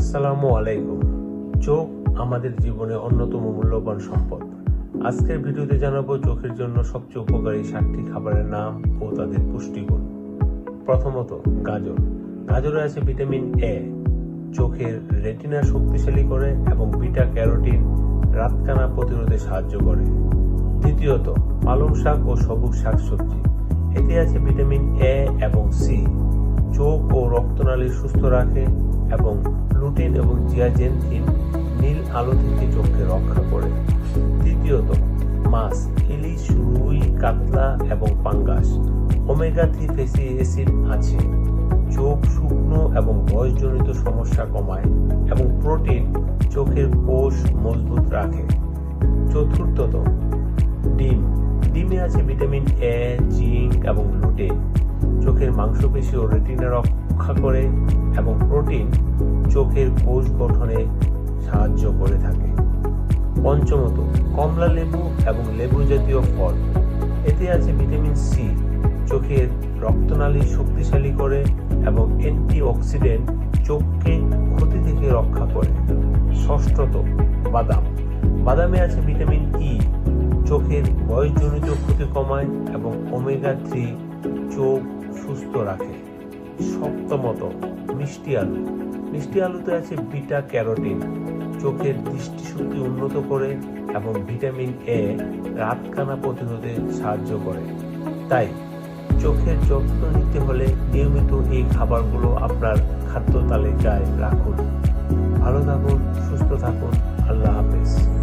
আসসালামু আলাইকুম। চোখ আমাদের জীবনে অন্যতম মূল্যবান সম্পদ। আজকের ভিডিওতে জানাব চোখের জন্য সবচেয়ে উপকারী সাতটি খাবারের নাম ও তাদের পুষ্টিগুণ। প্রথমত, গাজর। গাজরে আছে ভিটামিন এ চোখের রেটিনা শক্তিশালী করে এবং বিটা ক্যারোটিন রাতকানা প্রতিরোধে সাহায্য করে। দ্বিতীয়ত, পালং শাক ও সবুজ শাকসবজি। এতে আছে ভিটামিন এ এবং সি রক্তনালী সুস্থ রাখে এবং লুটিন এবং জিয়াজেনথিন নীল আলো থেকে চোখকে রক্ষা করে। তৃতীয়ত মাছ, ইলিশ, রুই, কাতলা এবং পাঙ্গাস, ওমেগা থ্রি ফেসি অ্যাসিড আছে। চোখ শুকনো এবং বয়সজনিত সমস্যা কমায় এবং প্রোটিন চোখের কোষ মজবুত রাখে। চতুর্থত, ডিম। ডিমে আছে ভিটামিন এ জিঙ্ক এবং লুটেন। চোখের মাংসপেশি ও রেটিনা রক্ষা করে এবং প্রোটিন চোখের কোষ গঠনে সাহায্য করে থাকে। পঞ্চমত, কমলা লেবু এবং লেবু জাতীয় ফল। এতে আছে ভিটামিন সি চোখের রক্তনালী শক্তিশালী করে এবং অ্যান্টিঅক্সিডেন্ট চোখকে ক্ষতি থেকে রক্ষা করে। ষষ্ঠত, বাদাম। বাদামে আছে ভিটামিন ই চোখের বয়সজনিত ক্ষতি কমায় এবং ওমেগা থ্রি চোখ সুস্থ রাখে। সপ্তমত মিষ্টি আলু। মিষ্টি আলুতে আছে বিটা ক্যারোটিন। চোখের দৃষ্টিশক্তি উন্নত করে এবং ভিটামিন এ রাতকানা প্রতিরোধে সাহায্য করে। তাই চোখের যত্ন নিতে হলে নিয়মিত এই খাবারগুলো আপনার খাদ্য তালিকায় রাখুন। ভালো থাকুন, সুস্থ থাকুন। আল্লাহ হাফেজ।